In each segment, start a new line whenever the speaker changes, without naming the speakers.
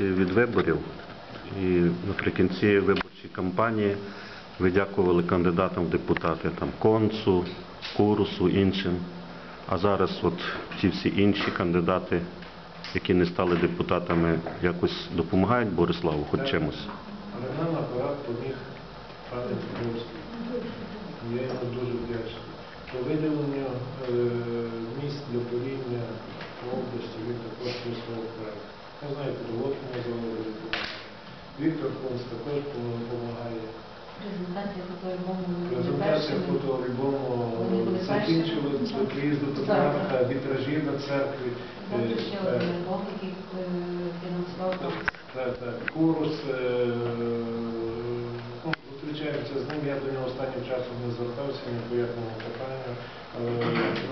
від виборів, і наприкінці виборчої кампанії ви дякували кандидатам в депутати, там Концу, Курусу, іншим. А зараз от ті всі інші кандидати, які не стали депутатами, якось допомагають Бориславу хоч чимось.
Але нам апарат поміг пане Петровський. Я йому дуже вдячний. По виділенню е, місць для порівня області він також прислав проект. Я знаю, пілотку ми заводили. Віктор Конс також допомагає.
Презентація фотоальбому
Презентація фотоальбому закінчили приїзду Петрарка, вітражі на церкві.
Ще
так.
один блок, який фінансував
Так, так. Курус, е, ну, зустрічаємося з ним, я до нього останнім часом не звертався, ні по якому питанню.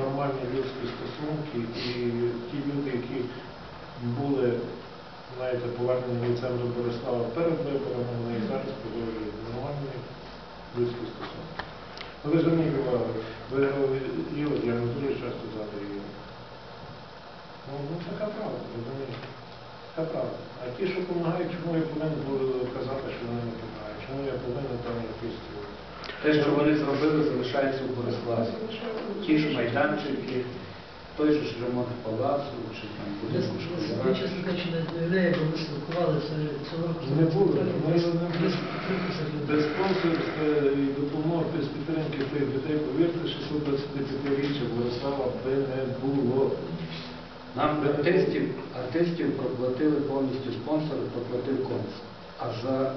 Нормальні людські стосунки і ті люди, які були, знаєте, повернені лицем до Борислава перед виборами, вони і зараз продовжують нормальні людські стосунки. Ну, Ви увагу, ви Юр, я не дуже часто задаю. Юру. Ну, ну, така правда, розумієте. Це правда. А ті, що допомагають, чому я повинен буду казати, що вони не допомагають? Чому я повинен там якісь...
Те, що вони зробили, залишається у Бориславі. Ті ж майданчики, той же ж ремонт палацу, чи там Школяра.
чесно кажучи, не уявляю, бо ми спілкувалися цього року.
Не було. Ми
Без-
спонсорства і допомоги, без підтримки тих дітей, повірте, 625-річчя Борислава би не було.
Нам артистів, артистів проплатили повністю спонсори, проплатив конс. А за е,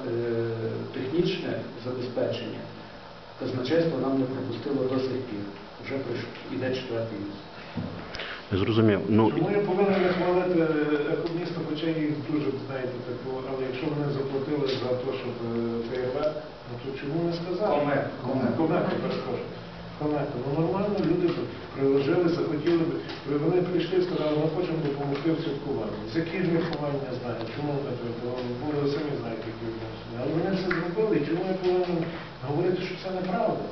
технічне забезпечення казначейство нам не пропустило до сих пір. Вже іде четвертий місяць.
Зрозумів. Ну,
Чому я повинен не хвалити екоміста, хоча їх дуже, знаєте, таку, але якщо вони заплатили за те, щоб е, ФРВ, ну то чому не сказати?
Комет, комет.
Комета, перепрошую. Комета. Ну нормально, люди б приложили, захотіли б. Вони прийшли і сказали, ми хочемо допомогти в святкуванні. З яких міркувань не знаю, чому не треба, бо ви самі знаєте, які відносини. Але вони це зробили, і чому я повинен говорити, що це неправда?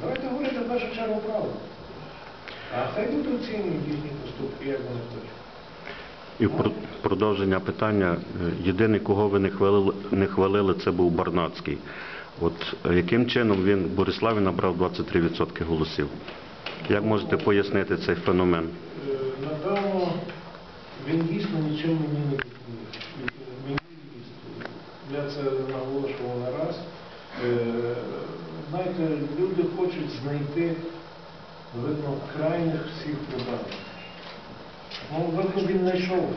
Давайте говорити в першу чергу правду. А хай будуть оцінюють їхні поступки, як вони хочуть.
і в продовження питання. Єдиний, кого ви не хвалили, не хвалили, це був Барнацький. От е, яким чином він в Бориславі набрав 23% голосів? Як можете пояснити цей феномен?
Е, Напевно, він дійсно нічим мені не допоміг. Я це наголошував не раз. Е, Знаєте, люди хочуть знайти, видно, крайніх всіх проблем. Ну, видно, він знайшов,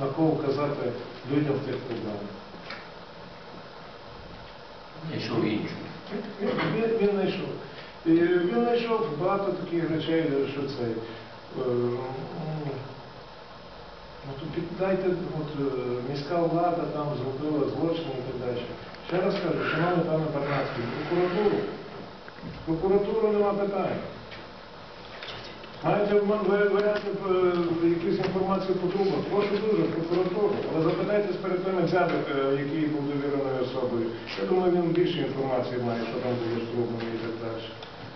на кого казати людям в тих проблем.
Нічого іншого.
Він, він, знайшов. І він знайшов багато таких речей, що це. е, Ну, піддайте, от, міська влада там зробила злочини і так далі. Ще раз кажу, шановний пане Барнацький, прокуратуру. Прокуратуру нема питань. Маєте варіанти е, якусь інформацію по трубах? Прошу дуже, прокуратуру. Але запитайтесь перед тим Дзябик, е, який був довіреною особою. Я думаю, він більше інформації має, що там було з трубами і так далі.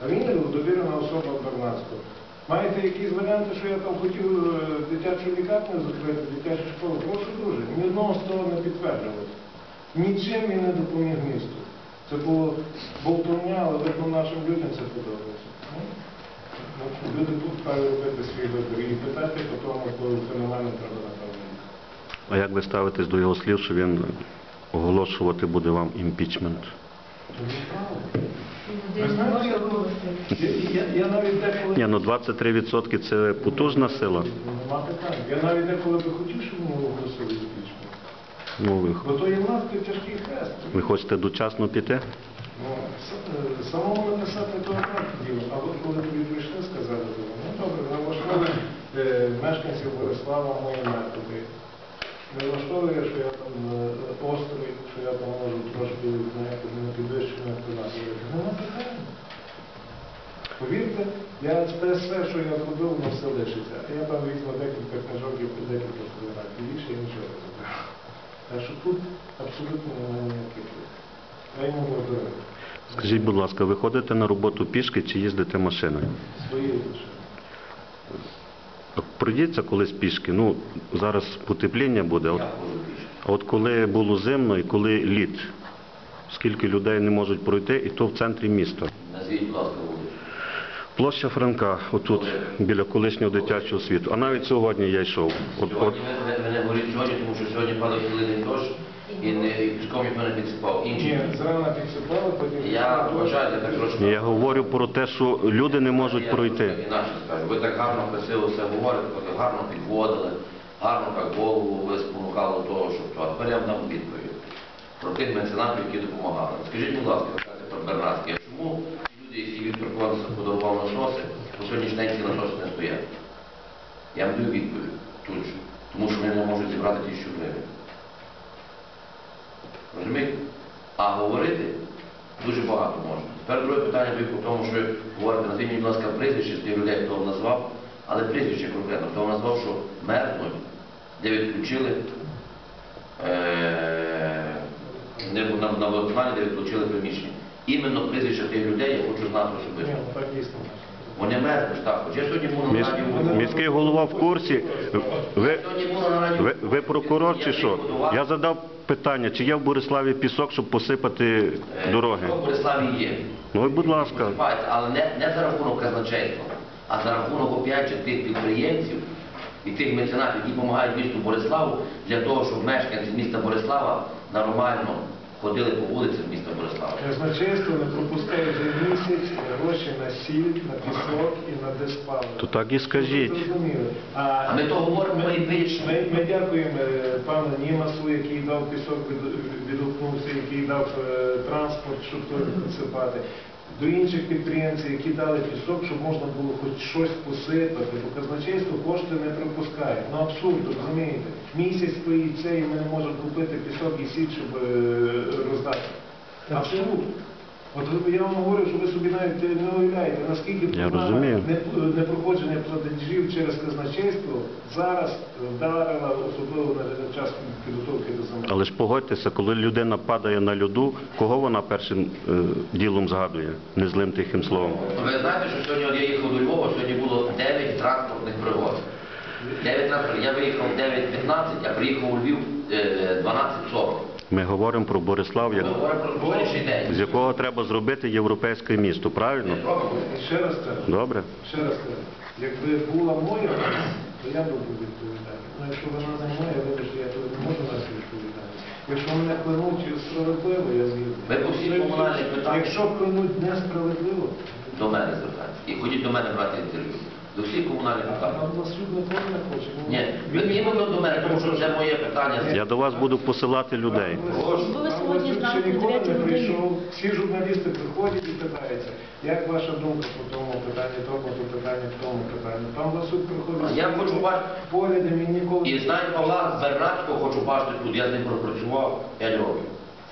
А він довірена особа Бернацького. Маєте якісь варіанти, що я там хотів е, дитячу лікарню закрити, дитячу школу? Прошу дуже. Ні одного того не підтверджувалося. Нічим він не допоміг місту. Це було болтовня, але видно нашим людям це подобається. Ну, Ну, Люди тут вправі свій вибір і питати по тому, коли феномену треба напевно.
А як ви ставитесь до його слів, що він оголошувати буде вам імпічмент?
Це неправда.
Він
Ви знаєте. Я, я, я навіть деколи...
Ні, ну 23% це потужна сила.
Нема питань. Я навіть деколи би хотів, щоб ми оголосили імпічмент.
Ну, ви,
Бо то є надто тяжкий хрест.
ви хочете дочасно піти?
Ну, с- е, самому написати то одне діло, а от коли тобі прийшли, сказали, ну добре, ми влаштовуємо е, мешканців Борислава мої методи. Не влаштовує, що я там е, острий, що я там можу трошки не підвищення впливати. Нема питань. Повірте, я це все, що я зробив, воно все лишиться. А я там візьму декілька книжок і декілька фотографій, більше я нічого не зробив. Так що тут абсолютно немає ніяких. Я йому говорю.
Скажіть, будь ласка, ви ходите на роботу пішки чи їздите машиною?
Свої лише.
Пройдіться колись пішки. Ну, зараз потепління буде. От, от коли було зимно і коли літ, скільки людей не можуть пройти, і то в центрі міста.
Назвіть, будь ласка.
Площа Франка, отут, біля колишнього дитячого світу. А навіть сьогодні я йшов. От, от,
Сьогодні ви- ви сьогодні, тому що сьогодні падав хвилинний дощ і не і піском ніхто не підсипав. Інші.
Ні, зрана підсипали, потім...
Я вважаю, так трошки.
я говорю про те, що люди не можуть
Я
пройти.
трошки Інакше скажу. Ви так гарно красиво все говорите, так гарно підводили, гарно так голову ви спонукали до того, щоб то. А тепер я вам дам відповідь про тих меценатів, які допомагали. Скажіть, будь ласка, ви кажете про Бернацький, а чому люди, які Віктор Конса подарував насоси, по сьогоднішній день ці насоси не стоять? Я вам даю відповідь тут же, тому що вони не можуть зібрати тисячу гривень. Розумієте? А говорити дуже багато можна. Тепер друге питання в тому, що ви говорите, назвіть будь ласка, прізвище з тих людей, хто вам назвав, але прізвище конкретно, хто вам назвав, що мерзнуть, де відключили е, на, на водоканалі, де відключили приміщення. Іменно прізвище тих людей я хочу знати особисто. Вони так. Хоч я сьогодні був на радіо.
міський голова в курсі. Ви, ви, ви прокурор чи що? Я задав питання, чи є в Бориславі пісок, щоб посипати
Е,
дороги.
що в Бориславі є.
Ну і будь ласка.
Але не, не за рахунок казначейства, а за рахунок опять же тих підприємців і тих меценатів, які допомагають місту Бориславу для того, щоб мешканці міста Борислава нормально ходили по вулицям міста Борислава.
Казначейство не пропускає вже місяць гроші на сіль, на пісок і на диспали.
То так і скажіть.
А ми то говоримо
ми,
і вирішимо.
ми, ми дякуємо е, пану Німасу, який дав пісок, відгукнувся, який дав е, транспорт, щоб то підсипати. До інших підприємців, які дали пісок, щоб можна було хоч щось посипати, бо казначейство кошти не пропускає. Ну абсурд, розумієте? Місяць стоїть це, і ми не можемо купити пісок і сіт, щоб е, роздати. Абсурд. От ви- я вам говорю, що ви собі навіть не уявляєте, наскільки
Я
непроходження платежів через казначейство зараз вдарила, особливо на час підготовки до зими.
Але ж погодьтеся, коли людина падає на льоду, кого вона першим е, ділом згадує? Не злим тихим словом.
Ви знаєте, що сьогодні от я їхав до Львова, сьогодні було 9 транспортних пригод. 9 транспортних. Я виїхав 9.15, а приїхав у Львів е, 12.40.
Ми говоримо про Борислав, як,
говоримо про
з якого треба зробити європейське місто, правильно?
Ще раз кажу,
Добре?
ще раз кажу, якби була моя, то я би був відповідальний. Ну, якщо вона не моя, вибачте, я то не можу нас відповідальність. Якщо мене клянуть справедливо, я згідний. Якщо клянуть несправедливо,
До мене звертайтеся. І ходіть до мене брати інтерв'ю. До всіх комунальних питань.
Ну,
Ні, ви іменно до мене, тому що це моє питання.
Я до вас буду посилати людей.
Були сьогодні
Там
зранку
ще
9 годині.
Всі журналісти приходять і питаються, як ваша думка по тому питанні, тому по питанні, по тому питанню. Там на суд приходить.
Я хочу бачити-
поглядом він ніколи.
І знаю Павла Бернацького, хочу бачити тут. Я з ним пропрацював 5 років.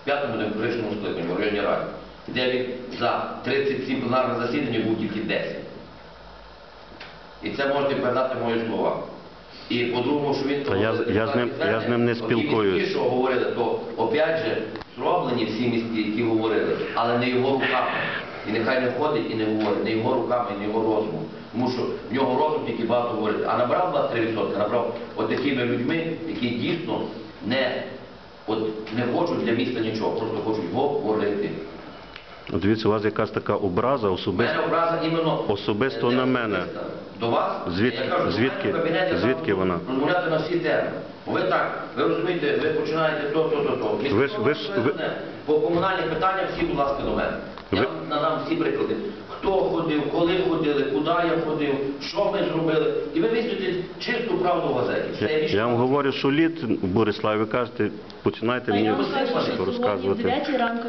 В п'ятому демократичному скликанні в районній раді, де він за 37 пленарних засідань був тільки 10. І це можете передати мої слова. І по-другому, що він
Та я я з ним- я з ним не спілкуюсь.
Ті, що говорили, то опять же зроблені всі місті, які говорили, але не його руками. І нехай не ходить і не говорить, не його руками, і не його розумом. Тому що в нього розум тільки багато говорить. А набрав 23%, набрав от такими людьми, які дійсно не, от, не хочуть для міста нічого, просто хочуть говорити.
Дивіться, у вас якась така образа особисто.
образа іменно
Особисто на мене.
До вас?
Звідки-
Я кажу,
звідки-
в кабінеті
звідки вона?
Розмовляти на всі теми. Бо ви так, ви розумієте, ви починаєте то, то, то, то.
Ви ж- ви ж- ви-
По комунальних питаннях всі, будь ласка, до мене. Я
Ви-
вам надам всі приклади. Хто ходив, коли ходили, куди я ходив, що ми зробили. І ви висвітлите чисту правду в газеті.
Я, я вам говорю, що літ в Бориславі, ви кажете, починайте мені
що
розказувати.
9 ранку,